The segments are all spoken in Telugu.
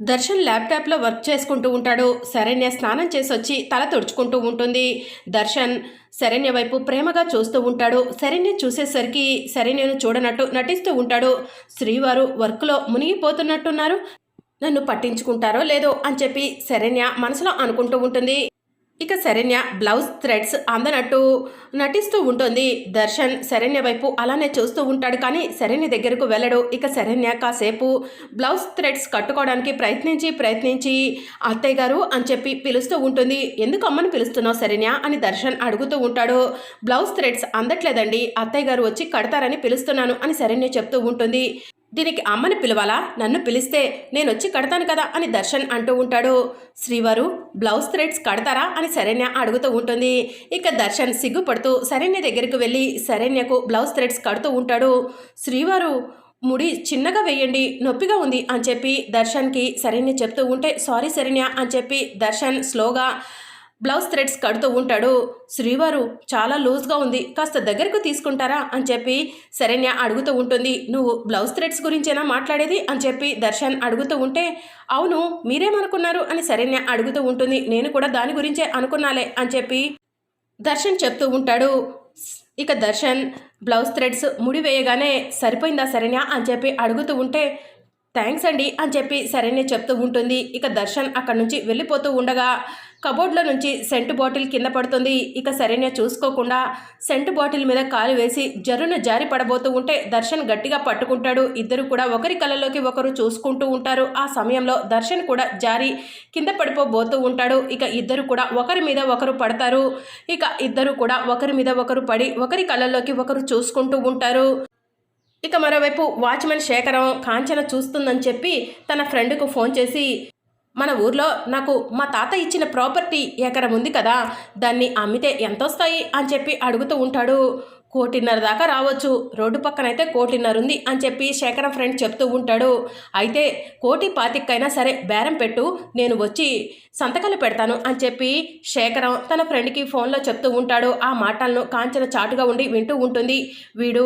దర్శన్ ల్యాప్టాప్లో వర్క్ చేసుకుంటూ ఉంటాడు. శరణ్య స్నానం చేసి వచ్చి తల తుడుచుకుంటూ ఉంటుంది. దర్శన్ శరణ్య వైపు ప్రేమగా చూస్తూ ఉంటాడు. శరణ్య చూసేసరికి శరణ్యను చూడనట్టు నటిస్తూ ఉంటాడు. శ్రీవారు వర్క్లో మునిగిపోతున్నట్టున్నారు. నన్ను పట్టించుకుంటారో లేదో అని చెప్పి శరణ్య మనసులో అనుకుంటూ ఉంటుంది. ఇక శరణ్య బ్లౌజ్ థ్రెడ్స్ అందనట్టు నటిస్తూ ఉంటుంది. దర్శన్ శరణ్య వైపు అలానే చూస్తూ ఉంటాడు కానీ శరణ్య దగ్గరకు వెళ్ళడు. ఇక శరణ్య కాసేపు బ్లౌజ్ థ్రెడ్స్ కట్టుకోవడానికి ప్రయత్నించి ప్రయత్నించి అత్తయ్య గారు అని చెప్పి పిలుస్తూ ఉంటుంది. ఎందుకు అమ్మని పిలుస్తున్నావు శరణ్య అని దర్శన్ అడుగుతూ ఉంటాడు. బ్లౌజ్ థ్రెడ్స్ అందట్లేదండి. అత్తయ్య గారు వచ్చి కడతారని పిలుస్తున్నాను అని శరణ్య చెప్తూ ఉంటుంది. దీనికి అమ్మని పిలవాలా? నన్ను పిలిస్తే నేను వచ్చి కడతాను కదా అని దర్శన్ అంటూ ఉంటాడు. శ్రీవారు బ్లౌజ్ థ్రెడ్స్ కడతారా? అని శరణ్య అడుగుతూ ఉంటుంది. ఇక దర్శన్ సిగ్గుపడుతూ శరణ్య దగ్గరికి వెళ్ళి శరణ్యకు బ్లౌజ్ థ్రెడ్స్ కడుతూ ఉంటాడు. శ్రీవారు ముడి చిన్నగా వేయండి నొప్పిగా ఉంది అని చెప్పి దర్శన్కి శరణ్య చెప్తూ ఉంటే సారీ శరణ్య అని చెప్పి దర్శన్ స్లోగా బ్లౌజ్ థ్రెడ్స్ కడుతూ ఉంటాడు. శ్రీవారు చాలా లూజ్గా ఉంది. కాస్త దగ్గరకు తీసుకుంటారా? అని చెప్పి శరణ్య అడుగుతూ ఉంటుంది. నువ్వు బ్లౌజ్ థ్రెడ్స్ గురించేనా మాట్లాడేది? అని చెప్పి దర్శన్ అడుగుతూ ఉంటే అవును మీరేమనుకున్నారు? అని శరణ్య అడుగుతూ ఉంటుంది. నేను కూడా దాని గురించే అనుకున్నాలే అని చెప్పి దర్శన్ చెప్తూ ఉంటాడు. ఇక దర్శన్ బ్లౌజ్ థ్రెడ్స్ ముడి వేయగానే సరిపోయిందా శరణ్య? అని చెప్పి అడుగుతూ ఉంటే థ్యాంక్స్ అండి అని చెప్పి శరణ్య చెప్తూ ఉంటుంది. ఇక దర్శన్ అక్కడి నుంచి వెళ్ళిపోతూ ఉండగా కబోర్డ్లో నుంచి సెంటు బాటిల్ కింద పడుతుంది. ఇక శరణ్య చూసుకోకుండా సెంటు బాటిల్ మీద కాలు వేసి జరున జారి పడబోతూ ఉంటే దర్శన్ గట్టిగా పట్టుకుంటాడు. ఇద్దరు కూడా ఒకరి కళ్ళలోకి ఒకరు చూసుకుంటూ ఉంటారు. ఆ సమయంలో దర్శన్ కూడా జారి కింద పడిపోబోతూ ఉంటాడు. ఇక ఇద్దరు కూడా ఒకరి మీద ఒకరు పడతారు. ఇక ఇద్దరు కూడా ఒకరి మీద ఒకరు పడి ఒకరి కళ్ళలోకి ఒకరు చూసుకుంటూ ఉంటారు. ఇక మరోవైపు వాచ్మెన్ శేఖరం కాంచన చూస్తుందని చెప్పి తన ఫ్రెండ్కు ఫోన్ చేసి మన ఊర్లో నాకు మా తాత ఇచ్చిన ప్రాపర్టీ ఎకరం ఉంది కదా దాన్ని అమ్మితే ఎంత వస్తాయి అని చెప్పి అడుగుతూ ఉంటాడు. కోటిన్నర దాకా రావచ్చు. రోడ్డు పక్కనైతే కోటిన్నర ఉంది అని చెప్పి శేఖరం ఫ్రెండ్ చెప్తూ ఉంటాడు. అయితే కోటి పాతికైనా సరే బేరం పెట్టు నేను వచ్చి సంతకాలు పెడతాను అని చెప్పి శేఖరం తన ఫ్రెండ్కి ఫోన్లో చెప్తూ ఉంటాడు. ఆ మాటలను కాంచన చాటుగా ఉండి వింటూ ఉంటుంది. వీడు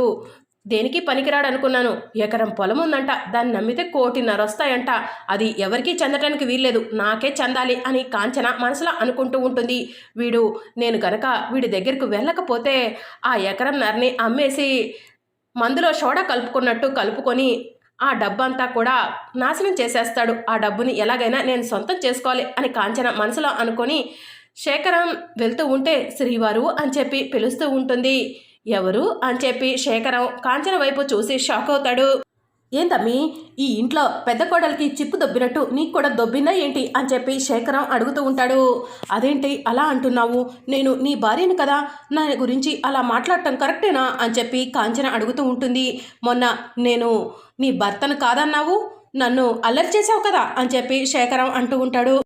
దేనికి పనికిరాడు అనుకున్నాను ఎకరం పొలం ఉందంట దాన్ని నమ్మితే కోటిన్నర వస్తాయంట అది ఎవరికీ చెందటానికి వీల్లేదు. నాకే చెందాలి అని కాంచన మనసులో అనుకుంటూ ఉంటుంది. వీడు నేను గనక వీడి దగ్గరకు వెళ్ళకపోతే ఆ ఎకరం నరని అమ్మేసి మందులో సోడా కలుపుకున్నట్టు కలుపుకొని ఆ డబ్బంతా కూడా నాశనం చేసేస్తాడు. ఆ డబ్బుని ఎలాగైనా నేను సొంతం చేసుకోవాలి అని కాంచన మనసులో అనుకొని శేఖరం వెళ్తూ ఉంటే శ్రీవారు అని చెప్పి పిలుస్తూ ఉంటుంది. ఎవరు అని చెప్పి శేఖరం కాంచన వైపు చూసి షాక్ అవుతాడు. ఏందమ్మి ఈ ఇంట్లో పెద్ద కోడలికి చిప్పు దొబ్బినట్టు నీకు కూడా దొబ్బిందా ఏంటి? అని చెప్పి శేఖరం అడుగుతూ ఉంటాడు. అదేంటి అలా అంటున్నావు? నేను నీ భార్యను కదా? నా గురించి అలా మాట్లాడటం కరెక్టేనా? అని చెప్పి కాంచన అడుగుతూ ఉంటుంది. మొన్న నేను నీ భర్తను కాదన్నావు? నన్ను అల్లరి చేసావు కదా? అని చెప్పి శేఖరం అంటూ ఉంటాడు.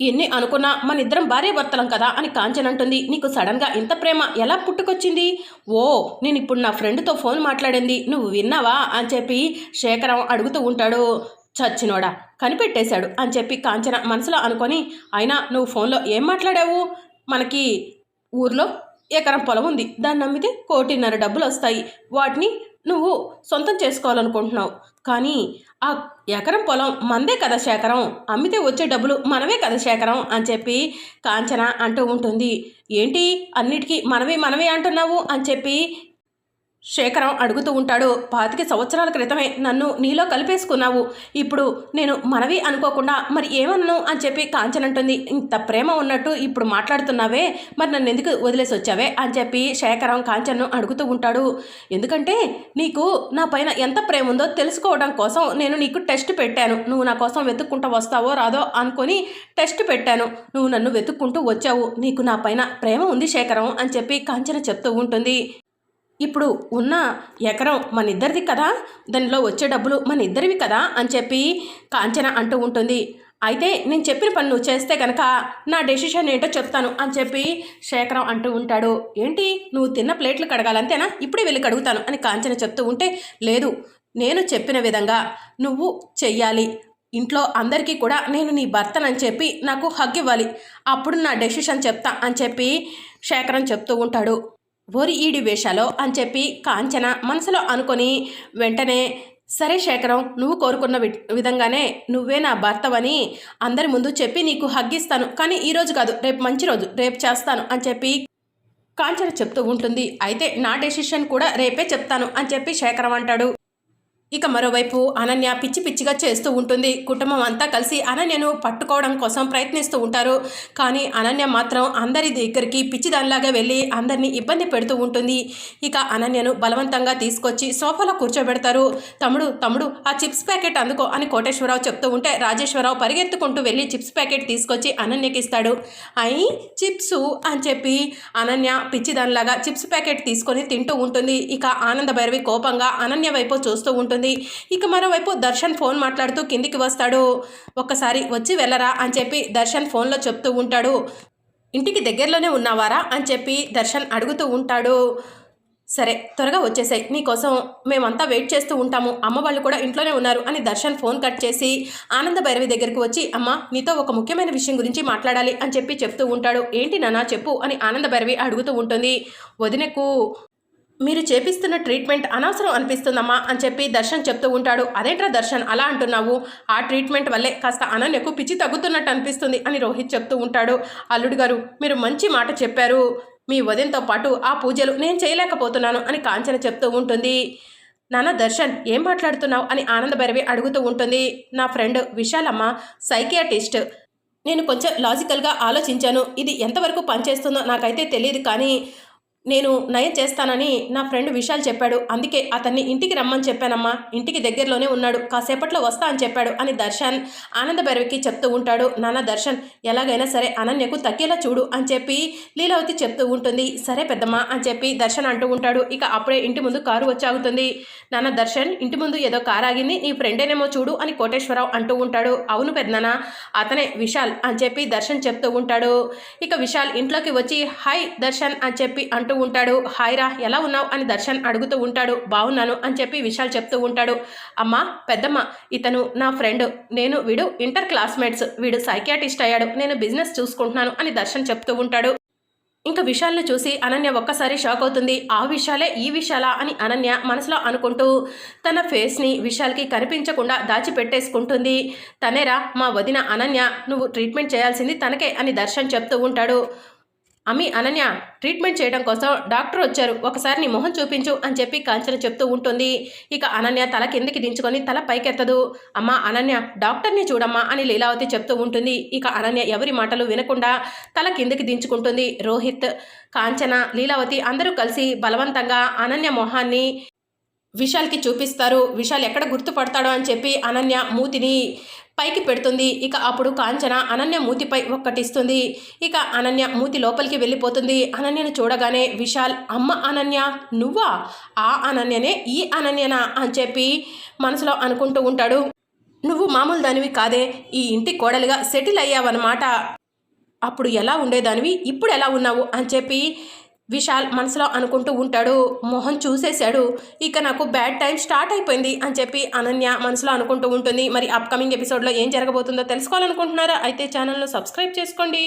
ఎన్ని అనుకున్నా మన ఇద్దరం భార్య భర్తలం కదా అని కాంచన్ అంటుంది నీకు సడన్గా ఇంత ప్రేమ ఎలా పుట్టుకొచ్చింది? ఓ నేను ఇప్పుడు నా ఫ్రెండ్తో ఫోన్ మాట్లాడింది. నువ్వు విన్నావా? అని చెప్పి శేఖరం అడుగుతూ ఉంటాడు. చచ్చినోడా కనిపెట్టేశాడు అని చెప్పి కాంచన మనసులో అనుకొని అయినా నువ్వు ఫోన్లో ఏం మాట్లాడావు? మనకి ఊర్లో ఎకరం పొలం ఉంది. దాన్ని నమ్మితే కోటిన్నర డబ్బులు వస్తాయి వాటిని నువ్వు సొంతం చేసుకోవాలనుకుంటున్నావు. కానీ ఆ ఎకరం పొలం మందే కదా శేఖరం? అమ్మితే వచ్చే డబ్బులు మనమే కదా శేఖరం? అని చెప్పి కాంచన అంటూ ఉంటుంది. ఏంటి? అన్నిటికీ మనమే మనమే అంటున్నావు? అని చెప్పి శేఖరం అడుగుతూ ఉంటాడు పాతిక సంవత్సరాల క్రితమే నన్ను నీలో కలిపేసుకున్నావు. ఇప్పుడు నేను మనవి అనుకోకుండా మరి ఏమన్నాను అని చెప్పి కాంచనంటుంది. ఇంత ప్రేమ ఉన్నట్టు ఇప్పుడు మాట్లాడుతున్నావే మరి నన్ను ఎందుకు వదిలేసి వచ్చావే? అని చెప్పి శేఖరం కాంచన్ను అడుగుతూ ఉంటాడు. ఎందుకంటే నీకు నా పైన ఎంత ప్రేమ ఉందో తెలుసుకోవడం కోసం నేను నీకు టెస్ట్ పెట్టాను. నువ్వు నా కోసం వెతుక్కుంటూ వస్తావో రాదో అనుకొని టెస్ట్ పెట్టాను. నువ్వు నన్ను వెతుక్కుంటూ వచ్చావు. నీకు నా పైన ప్రేమ ఉంది శేఖరం అని చెప్పి కాంచన చెప్తూ ఉంటుంది. ఇప్పుడు ఉన్న ఎకరం మన ఇద్దరిది కదా? దానిలో వచ్చే డబ్బులు మన ఇద్దరివి కదా? అని చెప్పి కాంచన అంటూ ఉంటుంది. అయితే నేను చెప్పిన పని నువ్వు చేస్తే కనుక నా డెసిషన్ ఏంటో చెప్తాను అని చెప్పి శేఖరం అంటూ ఉంటాడు. ఏంటి? నువ్వు తిన్న ప్లేట్లు కడగాలంతేనా ఇప్పుడే వెళ్ళి కడుగుతాను అని కాంచన చెప్తూ ఉంటే లేదు నేను చెప్పిన విధంగా నువ్వు చెయ్యాలి. ఇంట్లో అందరికీ కూడా నేను నీ భర్తనని చెప్పి నాకు హగ్ ఇవ్వాలి. అప్పుడు నా డెసిషన్ చెప్తా అని చెప్పి శేఖరం చెప్తూ ఉంటాడు. ఓరి ఈడి వేషాలో అని చెప్పి కాంచన మనసులో అనుకొని వెంటనే సరే శేఖరం నువ్వు కోరుకున్న వి- విధంగానే నువ్వే నా భర్తవని అందరి ముందు చెప్పి నీకు హగ్గిస్తాను. కానీ ఈరోజు కాదు రేపు మంచి రోజు రేపు చేస్తాను అని చెప్పి కాంచన చెప్తూ ఉంటుంది. అయితే నా డెసిషన్ కూడా రేపే చెప్తాను అని చెప్పి శేఖరం అంటాడు. ఇక మరోవైపు అనన్య పిచ్చి పిచ్చిగా చేస్తూ ఉంటుంది. కుటుంబం అంతా కలిసి అనన్యను పట్టుకోవడం కోసం ప్రయత్నిస్తూ ఉంటారు. కానీ అనన్య మాత్రం అందరి దగ్గరికి పిచ్చిదానిలాగా వెళ్ళి అందరినీ ఇబ్బంది పెడుతూ ఉంటుంది. ఇక అనన్యను బలవంతంగా తీసుకొచ్చి సోఫాలో కూర్చోబెడతారు. తమ్ముడు తమ్ముడు ఆ చిప్స్ ప్యాకెట్ అందుకో అని కోటేశ్వరరావు చెప్తూ ఉంటే రాజేశ్వరరావు పరిగెత్తుకుంటూ వెళ్ళి చిప్స్ ప్యాకెట్ తీసుకొచ్చి అనన్యకి ఇస్తాడు. అయి చిప్స్ అని చెప్పి అనన్య పిచ్చిదానిలాగా చిప్స్ ప్యాకెట్ తీసుకొని తింటూ ఉంటుంది. ఇక ఆనంద భైరవి కోపంగా అనన్య వైపు చూస్తూ ఉంటుంది. ఇక మరోవైపు దర్శన్ ఫోన్ మాట్లాడుతూ కిందికి వస్తాడు. ఒక్కసారి వచ్చి వెళ్ళరా అని చెప్పి దర్శన్ ఫోన్లో చెప్తూ ఉంటాడు. ఇంటికి దగ్గరలోనే ఉన్నావారా అని చెప్పి దర్శన్ అడుగుతూ ఉంటాడు. సరే త్వరగా వచ్చేసాయి. నీకోసం మేమంతా వెయిట్ చేస్తూ ఉంటాము. అమ్మ వాళ్ళు కూడా ఇంట్లోనే ఉన్నారు అని దర్శన్ ఫోన్ కట్ చేసి ఆనంద భైరవి దగ్గరికి వచ్చి అమ్మ నీతో ఒక ముఖ్యమైన విషయం గురించి మాట్లాడాలి అని చెప్పి చెప్తూ ఉంటాడు. ఏంటి నానా చెప్పు అని ఆనంద భైరవి అడుగుతూ ఉంటుంది. వదినకు మీరు చేపిస్తున్న ట్రీట్మెంట్ అనవసరం అనిపిస్తుందమ్మా అని చెప్పి దర్శన్ చెప్తూ ఉంటాడు. అదేంట్రా దర్శన్ అలా అంటున్నావు? ఆ ట్రీట్మెంట్ వల్లే కాస్త అనన్యకు పిచ్చి తగ్గుతున్నట్టు అనిపిస్తుంది అని రోహిత్ చెప్తూ ఉంటాడు. అల్లుడు గారు మీరు మంచి మాట చెప్పారు. మీ వదినతో పాటు ఆ పూజలు నేను చేయలేకపోతున్నాను అని కాంచన చెప్తూ ఉంటుంది. నాన్న దర్శన్ ఏం మాట్లాడుతున్నావు? అని ఆనందభైరవి అడుగుతూ ఉంటుంది. నా ఫ్రెండ్ విశాలమ్మ సైకియాటిస్ట్. నేను కొంచెం లాజికల్గా ఆలోచించాను. ఇది ఎంతవరకు పనిచేస్తుందో నాకైతే తెలియదు కానీ నేను నయం చేస్తానని నా ఫ్రెండ్ విశాల్ చెప్పాడు. అందుకే అతన్ని ఇంటికి రమ్మని చెప్పానమ్మా. ఇంటికి దగ్గరలోనే ఉన్నాడు. కాసేపట్లో వస్తా అని చెప్పాడు అని దర్శన్ ఆనంద భైరవికి చెప్తూ ఉంటాడు. నాన్న దర్శన్ ఎలాగైనా సరే అనన్యకు తగ్గేలా చూడు అని చెప్పి లీలావతి చెప్తూ ఉంటుంది. సరే పెద్దమ్మ అని చెప్పి దర్శన్ అంటూ ఉంటాడు. ఇక అప్పుడే ఇంటి ముందు కారు వచ్చాగుతుంది నాన్న దర్శన్ ఇంటి ముందు ఏదో కారు ఆగింది. నీ ఫ్రెండేనేమో చూడు అని కోటేశ్వరరావు అంటూ ఉంటాడు. అవును పెద్దనా అతనే విశాల్ అని చెప్పి దర్శన్ చెప్తూ ఉంటాడు. ఇక విశాల్ ఇంట్లోకి వచ్చి హాయ్ దర్శన్ అని చెప్పి అంటూ ఉంటాడు. హాయ్రా ఎలా ఉన్నావు? అని దర్శన్ అడుగుతూ ఉంటాడు. బాగున్నాను అని చెప్పి విశాల్ చెప్తూ ఉంటాడు. అమ్మ పెద్దమ్మ ఇతను నా ఫ్రెండ్. నేను వీడు ఇంటర్ క్లాస్మేట్స్. వీడు సైకియాటిస్ట్ అయ్యాడు. నేను బిజినెస్ చూసుకుంటున్నాను అని దర్శన్ చెప్తూ ఉంటాడు. ఇంకా విశాల్ని చూసి అనన్య ఒక్కసారి షాక్ అవుతుంది. ఆ విషయాలే ఈ విషయాలా అని అనన్య మనసులో అనుకుంటూ తన ఫేస్ని విశాల్కి కనిపించకుండా దాచిపెట్టేసుకుంటుంది. తనేరా మా వదిన అనన్య నువ్వు ట్రీట్మెంట్ చేయాల్సింది తనకే అని దర్శన్ చెప్తూ ఉంటాడు. అమ్మి అనన్య ట్రీట్మెంట్ చేయడం కోసం డాక్టర్ వచ్చారు. ఒకసారి నీ మొహం చూపించు అని చెప్పి కాంచన చెప్తూ ఉంటుంది. ఇక అనన్య తల కిందికి దించుకొని తల పైకెత్తదు. అమ్మ అనన్య డాక్టర్ని చూడమ్మా అని లీలావతి చెప్తూ ఉంటుంది. ఇక అనన్య ఎవరి మాటలు వినకుండా తల కిందికి దించుకుంటుంది. రోహిత్ కాంచన లీలావతి అందరూ కలిసి బలవంతంగా అనన్య మొహాన్ని విశాల్కి చూపిస్తారు. విశాల్ ఎక్కడ గుర్తుపడతాడో అని చెప్పి అనన్య మూతిని పైకి పెడుతుంది. ఇక అప్పుడు కాంచన అనన్య మూతిపై ఒక్కటిస్తుంది. ఇక అనన్య మూతి లోపలికి వెళ్ళిపోతుంది. అనన్యను చూడగానే విశాల్ అమ్మ అనన్య నువ్వా? ఆ అనన్యనే ఈ అనన్యనా? అని చెప్పి మనసులో అనుకుంటూ ఉంటాడు. నువ్వు మామూలు దానివి కాదే. ఈ ఇంటి కోడలిగా సెటిల్ అయ్యావన్నమాట. అప్పుడు ఎలా ఉండేదానివి? ఇప్పుడు ఎలా ఉన్నావు? అని చెప్పి విశాల్ మనసులో అనుకుంటూ ఉంటాడు మోహన్ చూసేశాడు ఇక నాకు బ్యాడ్ టైం స్టార్ట్ అయిపోయింది అని చెప్పి అనన్య మనసులో అనుకుంటూ ఉంటుంది. మరి అప్కమింగ్ ఎపిసోడ్లో ఏం జరగబోతుందో తెలుసుకోవాలనుకుంటున్నారా? అయితే ఛానల్ను సబ్స్క్రైబ్ చేసుకోండి.